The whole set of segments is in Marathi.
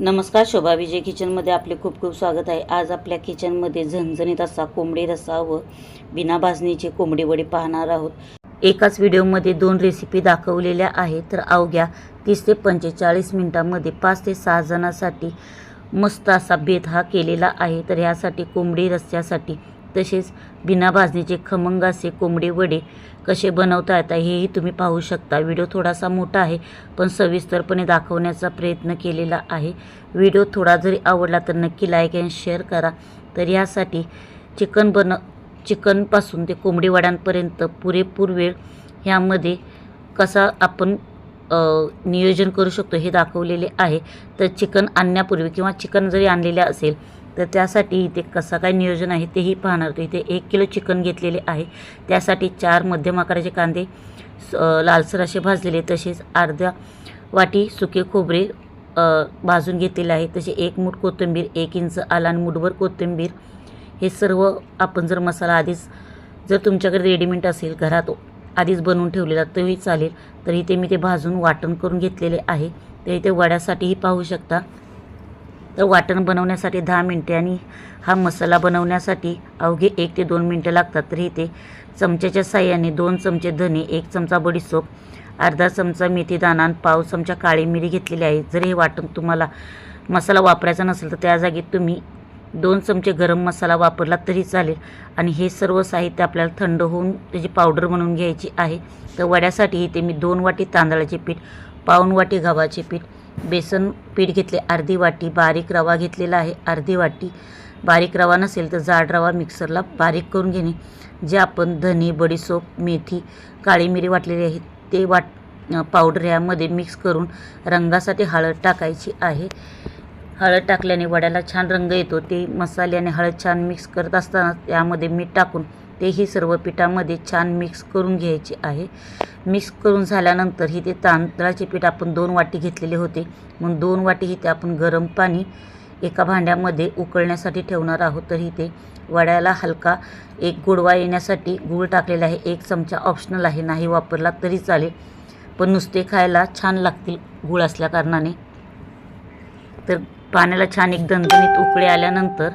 नमस्कार शोभा विजय किचनमध्ये आपले खूप खूप स्वागत आहे. आज आपल्या किचनमध्ये झणझणीत असा कोंबडी रस्सा व बिना भाजणीचे कोंबडी वडे पाहणार आहोत. एकाच व्हिडिओमध्ये दोन रेसिपी दाखवलेल्या आहेत. तर अवघ्या तीस ते पंचेचाळीस मिनटामध्ये पाच ते सहा जणांसाठी मस्त असा बेत हा केलेला आहे. तर ह्यासाठी कोंबडी रस्स्यासाठी तसेच बिना भाजणीचे खमंग असे कोंबडी वडे कसे बनवता येतात हेही तुम्ही पाहू शकता. व्हिडिओ थोडासा मोठा आहे पण सविस्तरपणे दाखवण्याचा प्रयत्न केलेला आहे. व्हिडिओ थोडा जरी आवडला तर नक्की लाईक अँड शेअर करा. तर यासाठी चिकन बन चिकनपासून ते कोंबडी वड्यांपर्यंत पुरेपूर वेळ ह्यामध्ये कसा आपण नियोजन करू शकतो हे दाखवलेले आहे. तर चिकन आणण्यापूर्वी किंवा चिकन जरी आणलेले असेल तर त्यासाठी इथे कसा काय नियोजन आहे तेही पाहणार. तर इथे एक किलो चिकन घेतलेले आहे. त्यासाठी चार मध्यम आकाराचे कांदे स- लालसर असे भाजलेले तसेच अर्ध्या वाटी सुके खोबरे भाजून घेतलेले आहे. तसे एक मूठ कोथिंबीर एक इंच आला आणि मुठभर कोथिंबीर. हे सर्व आपण जर मसाला आधीच जर तुमच्याकडे रेडीमेड असेल घरात आधीच बनवून ठेवलेला तरी चालेल. तर इथे मी ते भाजून वाटण करून घेतलेले आहे. तर इथे वड्यासाठीही पाहू शकता. तर वाटण बनवण्यासाठी दहा मिनटे आणि हा मसाला बनवण्यासाठी अवघे एक ते दोन मिनटं लागतात. तर इथे चमच्याच्या साह्याने दोन चमचे धने एक चमचा बडीसोप अर्धा चमचा मेथी दाणा आणि पाव चमचा काळी मिरी घेतलेली आहे. जर हे वाटण तुम्हाला मसाला वापरायचा नसेल तर त्या जागी तुम्ही दोन चमचे गरम मसाला वापरला तरी चालेल. आणि हे सर्व साहित्य आपल्याला थंड होऊन त्याची पावडर बनवून घ्यायची आहे. तर वड्यासाठी इथे मी दोन वाटी तांदळाचे पीठ पाऊन वाटी गव्हाचे पीठ बेसन पीठ घेतले अर्धी वाटी बारीक रवा घेतलेला आहे. अर्धी वाटी बारीक रवा नसेल तर जाड रवा मिक्सरला बारीक करून घेणे. जे आपण धने बडीसोप मेथी काळी मिरी वाटलेली आहे ते वाट पावडर यामध्ये मिक्स करून रंगासाठी हळद टाकायची आहे. हळद टाकल्याने वड्याला छान रंग येतो. ते मसाल्याने हळद छान मिक्स करत असताना त्यामध्ये मीठ टाकून तेही सर्व पिठामध्ये छान मिक्स करून घ्यायचे आहे. मिक्स करून झाल्यानंतर ही ते तांदळाचे पीठ आपण दोन वाटी घेतलेले होते. मग दोन वाटी इथे आपण गरम पाणी एका भांड्यामध्ये उकळण्यासाठी ठेवणार आहोत. तर इथे वड्याला हलका एक गोडवा येण्यासाठी गूळ टाकलेला आहे. एक चमचा ऑप्शनल आहे. नाही वापरला तरी चालेल. पण नुसते खायला छान लागतील गूळ असल्या कारणाने. तर पाण्याला छान एक दणदणीत उकळे आल्यानंतर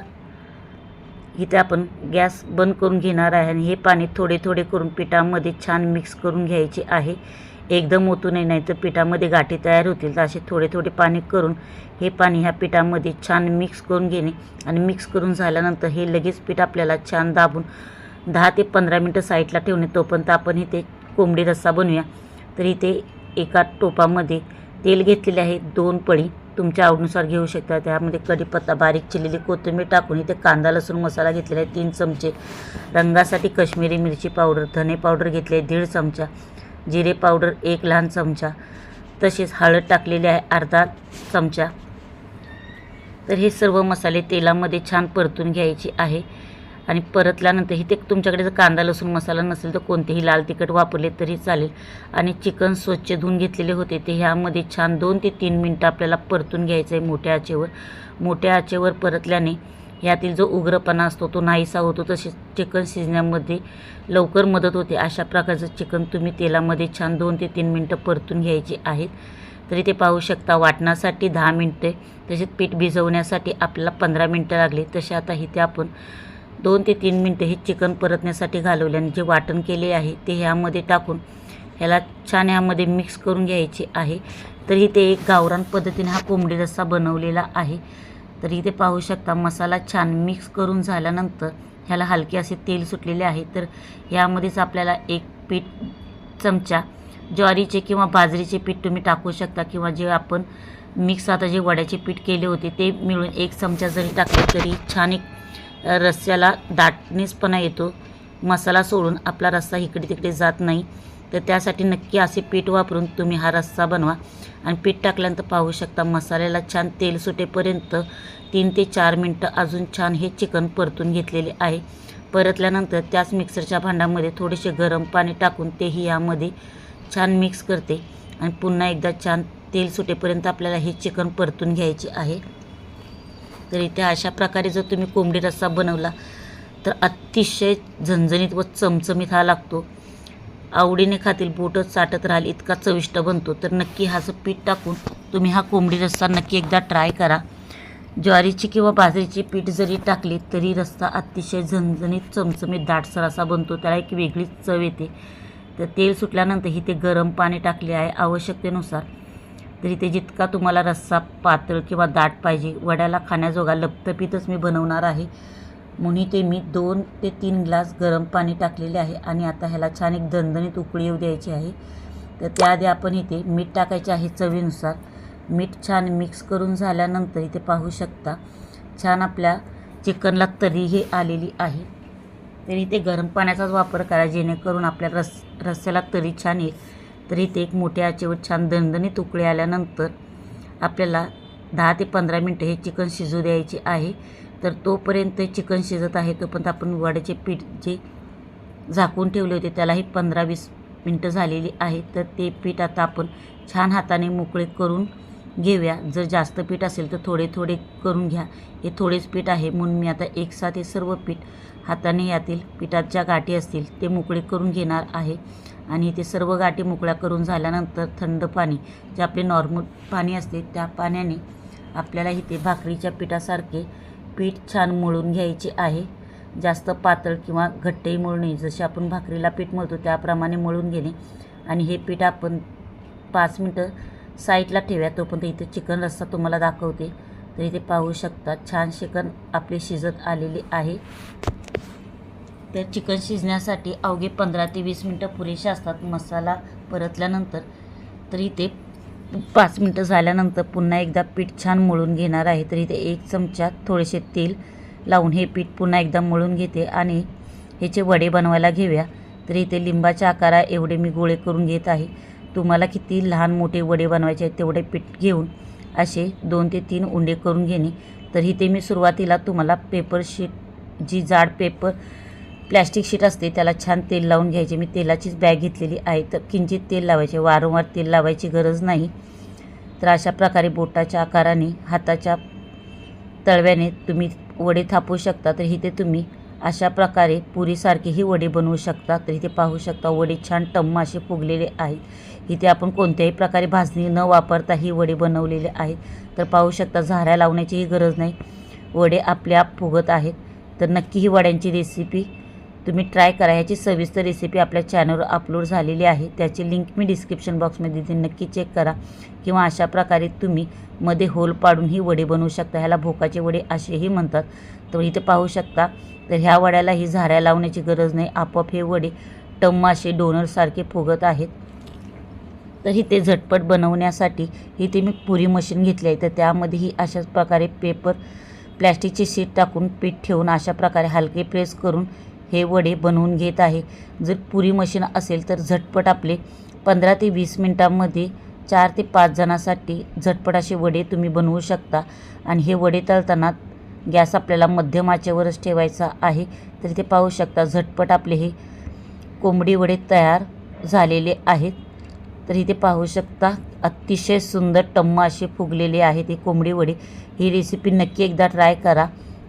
इथे आपण गॅस बंद करून घेणार आहे आणि हे पाणी थोडे थोडे करून पिठामध्ये छान मिक्स करून घ्यायचे आहे. एकदम ओतू नये नाही तर पिठामध्ये गाठी तयार होतील. तर असे थोडे थोडे पाणी करून हे पाणी ह्या पिठामध्ये छान मिक्स करून घेणे आणि मिक्स करून झाल्यानंतर हे लगेच पीठ आपल्याला छान दाबून दहा ते पंधरा मिनटं साईडला ठेवणे. तोपर्यंत आपण इथे कोंबडी रस्सा बनवूया. तर इथे एका टोपामध्ये तेल घेतलेले आहे दोन पळी. तुमच्या आवडीनुसार घेऊ शकता. त्यामध्ये कढीपत्ता बारीक चिरलेली कोथिंबीर टाकून इथे कांदा लसूण मसाला घेतलेला आहे. तीन चमचे रंगासाठी कश्मीरी मिरची पावडर धने पावडर घेतली आहे. दीड चमचा जिरे पावडर एक लहान चमचा. तसेच हळद टाकलेली आहे अर्धा चमचा. तर हे सर्व मसाले तेलामध्ये छान परतून घ्यायचे आहे. आणि परतल्यानंतर इथे तुमच्याकडे जर कांदा लसूण मसाला नसेल तर कोणतेही लाल तिखट वापरले तरी चालेल. आणि चिकन स्वच्छ धुवून घेतलेले होते ते ह्यामध्ये छान दोन ते तीन मिनटं आपल्याला परतून घ्यायचं आहे मोठ्या आचेवर. मोठ्या आचेवर परतल्याने ह्यातील जो उग्रपणा असतो तो नाहीसा होतो तसेच चिकन शिजण्यामध्ये लवकर मदत होते. अशा प्रकारचं चिकन तुम्ही तेलामध्ये छान दोन ते तीन मिनटं परतून घ्यायचे आहेत. तरी ते पाहू शकता वाटण्यासाठी दहा मिनटे तसेच पीठ भिजवण्यासाठी आपल्याला पंधरा मिनटं लागली. तसे आता इथे आपण दोन ते तीन मिनटं हे चिकन परतण्यासाठी घालवले आणि जे वाटण केले आहे ते ह्यामध्ये टाकून ह्याला छान ह्यामध्ये मिक्स करून घ्यायचे आहे. तर इथे एक गावरान पद्धतीने हा कोंबडी रस्सा बनवलेला आहे. तर इथे पाहू शकता मसाला छान मिक्स करून झाल्यानंतर ह्याला हलके असे तेल सुटलेले आहे. तर ह्यामध्येच आपल्याला एक पीठ चमचा ज्वारीचे किंवा बाजरीचे पीठ तुम्ही टाकू शकता किंवा जे आपण मिक्स आता जे वड्याचे पीठ केले होते ते मिळून एक चमचा जरी टाकले तरी छान एक रस्स्याला दाटणीसपणा येतो. मसाला सोडून आपला रस्सा इकडे तिकडे जात नाही. तर त्यासाठी नक्की असे पीठ वापरून तुम्ही हा रस्सा बनवा. आणि पीठ टाकल्यानंतर पाहू शकता मसाल्याला छान तेल सुटेपर्यंत तीन ते चार मिनटं अजून छान हे चिकन परतून घेतलेले आहे. परतल्यानंतर त्याच मिक्सरच्या भांड्यामध्ये थोडेसे गरम पाणी टाकून तेही यामध्ये छान मिक्स करते. आणि पुन्हा एकदा छान तेल सुटेपर्यंत आपल्याला हे चिकन परतून घ्यायचे आहे. तर इथे अशा प्रकारे जर तुम्ही कोंबडी रस्सा बनवला तर अतिशय झणझणीत व चमचमीत हा लागतो. आवडीने खातील बोटच चाटत राहील इतका चविष्ट बनतो. तर नक्की हाचं पीठ टाकून तुम्ही हा कोंबडी रस्सा नक्की एकदा ट्राय करा. ज्वारीची किंवा बाजरीची पीठ जरी टाकली तरी रस्सा अतिशय झणझणीत चमचमीत दाटसर असा बनतो. त्याला एक वेगळीच चव येते. तर तेल सुटल्यानंतर ही ते गरम पाणी टाकले आहे आवश्यकतेनुसार. तरी ते जितका तुम्हाला रस्सा पातळ किंवा दाट पाहिजे वड्याला खाण्याजोगा लपतपीतच मी बनवणार आहे. म्हणून ते मी दोन ते तीन ग्लास गरम पाणी टाकलेले आहे आणि आता ह्याला छान एक दणदणीत उकळी येऊ द्यायची आहे. तर त्याआधी आपण इथे मीठ टाकायचे आहे चवीनुसार. मीठ छान मिक्स करून झाल्यानंतर इथे पाहू शकता छान आपल्या चिकनला तरी हे आलेली आहे. तरी इथे गरम पाण्याचाच वापर करा जेणेकरून आपल्या रस रस्स्याला तरी छान येईल तर इथे एक मोठ्या आचेवर छान दणदणीत तुकडे आल्यानंतर आपल्याला दहा ते पंधरा मिनटं हे चिकन शिजू द्यायचे आहे. तर तोपर्यंत चिकन शिजत आहे तोपर्यंत आपण वड्याचे पीठ जे झाकून ठेवले होते त्यालाही पंधरा वीस मिनटं झालेली आहे. तर ते पीठ आता आपण छान हाताने मोकळे करून घेऊया. जर जास्त पीठ असेल तर थोडे थोडे करून घ्या. हे थोडेच पीठ आहे म्हणून मी आता एकसाथ हे सर्व पीठ हाताने यातील पिठात ज्या गाठी असतील ते मोकळे करून घेणार आहे. आणि ते सर्व गाठी मोकळ्या करून झाल्यानंतर थंड पाणी जे आपले नॉर्मल पाणी असते त्या पाण्याने आपल्याला इथे भाकरीच्या पिठासारखे पीठ छान मळून घ्यायचे आहे. जास्त पातळ किंवा घट्टही मळू नये. जसे आपण भाकरीला पीठ मळतो त्याप्रमाणे मळून घेणे. आणि हे पीठ आपण पाच मिनटं साईडला ठेव्या तोपर्यंत इथे चिकन रस्सा तुम्हाला दाखवते. तर इथे पाहू शकता छान चिकन आपली शिजत आलेली आहे. तर चिकन शिजण्यासाठी अवघे पंधरा ते वीस मिनटं पुरेसे असतात मसाला परतल्यानंतर. तर इथे पाच मिनटं झाल्यानंतर पुन्हा एकदा पीठ छान मळून घेणार आहे. तर इथे एक चमचा थोडेसे तेल लावून हे पीठ पुन्हा एकदा मळून घेते आणि ह्याचे वडे बनवायला घेऊया. तर इथे लिंबाच्या आकारा एवढे मी गोळे करून घेत आहे. तुम्हाला किती लहान मोठे वडे बनवायचे आहेत तेवढे पीठ घेऊन असे दोन ते तीन उंडे करून घेणे. तर इथे मी सुरुवातीला तुम्हाला पेपर शीट जी जाड पेपर प्लॅस्टिक शीट असते त्याला छान तेल लावून घ्यायचे. मी तेलाचीच बॅग घेतलेली आहे. तर किंचित तेल लावायचे. वारंवार तेल लावायची गरज नाही. तर अशा प्रकारे बोटाच्या आकाराने हाताच्या तळव्याने तुम्ही वडे थापू शकता. तर इथे तुम्ही अशा प्रकारे पुरीसारखेही वडे बनवू शकता. तर इथे पाहू शकता वडे छान टम्म असे फुगलेले आहेत. इथे आपण कोणत्याही प्रकारे भाजणी न वापरता ही वडे बनवलेले आहेत. तर पाहू शकता झाऱ्या लावण्याचीही गरज नाही. वडे आपल्या आप फुगत आहेत. तर नक्की ही वड्यांची रेसिपी तुम्ही ट्राय करा. ह्याची सविस्तर रेसिपी आपल्या चॅनलवर अपलोड झालेली आहे. त्याची लिंक मी डिस्क्रिप्शन बॉक्समध्ये देते. नक्की चेक करा. किंवा अशा प्रकारे तुम्ही मध्ये होल पाडून ही वडे बनवू शकता. ह्याला भोकाचे वडे असेही म्हणतात. तर इथे पाहू शकता तर ह्या वड्याला ही झाऱ्या लावण्याची गरज नाही. आपोआप हे वडे टम्म असे डोनरसारखे फुगत आहेत. तर इथे झटपट बनवण्यासाठी इथे मी पुरी मशीन घेतली आहे. तर त्यामध्येही अशाच प्रकारे पेपर प्लॅस्टिकची शीट टाकून पीठ ठेवून अशा प्रकारे हलके प्रेस करून हे वडे बनवून घेत आहे. जर पुरी मशीन असेल तर झटपट आपले पंधरा ते वीस मिनटांमध्ये चार ते पाच जणांसाठी झटपट असे वडे तुम्ही बनवू शकता. आणि हे वडे तळताना गॅस आपल्याला मध्यम आचेवरच ठेवायचा आहे तर इथे पाहू शकता झटपट आपले हे कोंबडी वडे तयार झालेले आहेत. तर इथे पाहू शकता अतिशय सुंदर टम्म असे फुगलेले आहेत हे कोंबडी वडे. ही रेसिपी नक्की एकदा ट्राय करा.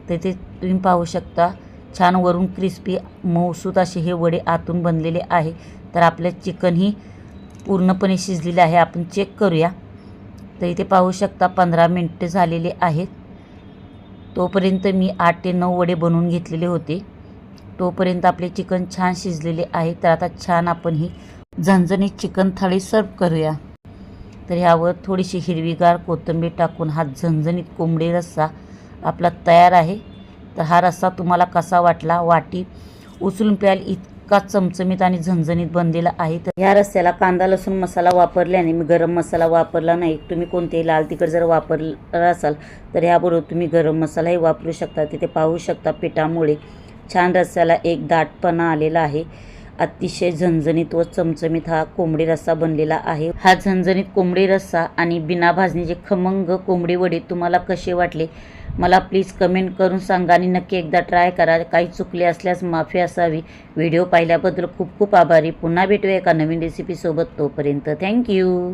तर इथे तुम्ही पाहू शकता छान वरून क्रिस्पी मऊसूत असे हे वडे आतून बनलेले आहे. तर आपलं चिकनही पूर्णपणे शिजलेले आहे. आपण चेक करूया. तर इथे पाहू शकता पंधरा मिनटं झालेले आहेत. तोपर्यंत मी आठ ते नऊ वडे बनवून घेतलेले होते. तोपर्यंत आपले चिकन छान शिजलेले आहे. तर आता छान आपण ही झणझणीत चिकन थाळी सर्व करूया. तर ह्यावर थोडीशी हिरवीगार कोथिंबीर टाकून हा झणझणीत कोंबडी रस्सा आपला तयार आहे. तर हा रस्सा तुम्हाला कसा वाटला? वाटी उचलून प्याल इतका चमचमीत आणि झणझणीत बनलेला आहे तर ह्या रस्त्याला कांदा लसूण मसाला वापरल्याने मी गरम मसाला वापरला नाही. तुम्ही कोणतेही लाल तिखट जर वापरला असाल तर ह्याबरोबर तुम्ही गरम मसालाही वापरू शकता. तिथे पाहू शकता पिठामुळे छान रस्त्याला एक दाटपणा आलेला आहे. अतिशय झणझणीत व चमचमीत हा कोंबडी रस्सा बनलेला आहे. हा झणझणीत कोंबडी रस्सा आणि बिना भाजणीचे खमंग कोंबडी वडे तुम्हाला कसे वाटले? मला प्लीज कमेंट करून सांगा आणि नक्की एकदा ट्राय करा. काही चुकले असल्यास माफी असावी. व्हिडिओ पाहिल्याबद्दल खूप खूप आभारी. पुन्हा भेटूया एका नवीन रेसिपीसोबत तोपर्यंत थँक्यू